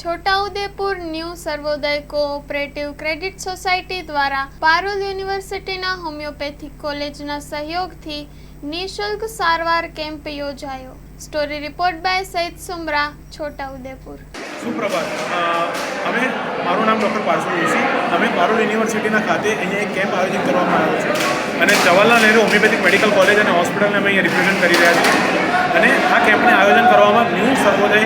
Chhotaudepur new Sarvodaya cooperative credit society દ્વારા પારુલ યુનિવર્સિટીના homeopathic કોલેજના સહયોગથી નિઃશુલ્ક સારવાર કેમ્પ યોજાયો. Story report by Saiyad Sumra, Chhotaudepur. સુપ્રભાત અમે મારું નામ ડૉક્ટર પાર્સલ જોશી. અમે પારુલ યુનિવર્સિટીના ખાતે અહીંયા એક કેમ્પ આયોજિત કરવામાં આવ્યો છે. અને Jawaharlal Nehru homoeopathic medical college અને હોસ્પિટલને અમે અહીંયા રિપ્રેઝેન્ટ કરી રહ્યા છીએ. અને આ કેમ્પને આયોજન કરવામાં new Sarvodaya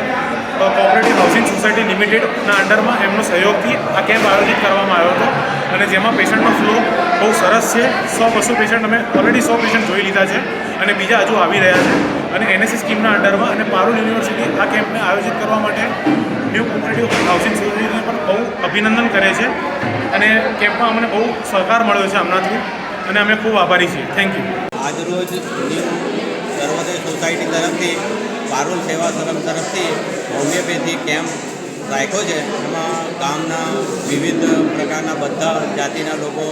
cooperative housing society લિમિટેડના અંડરમાં એમનો સહયોગથી આ કેમ્પ આયોજિત કરવામાં આવ્યો હતો અને જેમાં પેશન્ટનો ફ્લો બહુ સરસ છે. સો બસો પેશન્ટ અમે ઓલરેડી સો પેશન્ટ જોઈ લીધા છે અને બીજા હજુ આવી રહ્યા છે. અને એનએસસી સ્કીમના અંડરમાં અને પારુલ યુનિવર્સિટી આ કેમ્પને આયોજિત કરવા માટે ન્યૂ કોઓપરેટિવ હાઉસિંગ સોસાયટીને પણ બહુ અભિનંદન કરે છે અને કેમ્પમાં અમને બહુ સહકાર મળ્યો છે હમણાંથી અને અમે ખૂબ આભારી છીએ. થેન્ક યુ આજરોજ ન્યૂ સર્વોદય સોસાયટી તરફથી પારુલ સેવા સદન તરફથી હોમિયોપેથી કેમ્પ રાખ્યો છે. એમાં ગામના વિવિધ પ્રકારના બધા જાતિના લોકો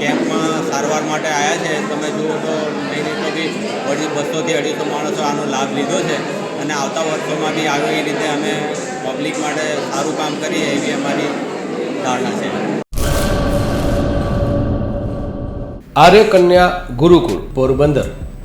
કેમ્પમાં સારવાર માટે આવ્યા છે. તમે જુઓ તો નહીં બી અઢી બસોથી અઢીસો માણસો આનો લાભ લીધો છે અને આવતા વર્ષોમાં બી આવી રીતે અમે પબ્લિક માટે સારું કામ કરીએ એવી અમારી ધારણા છે. આર્ય કન્યા ગુરુકુળ પોરબંદર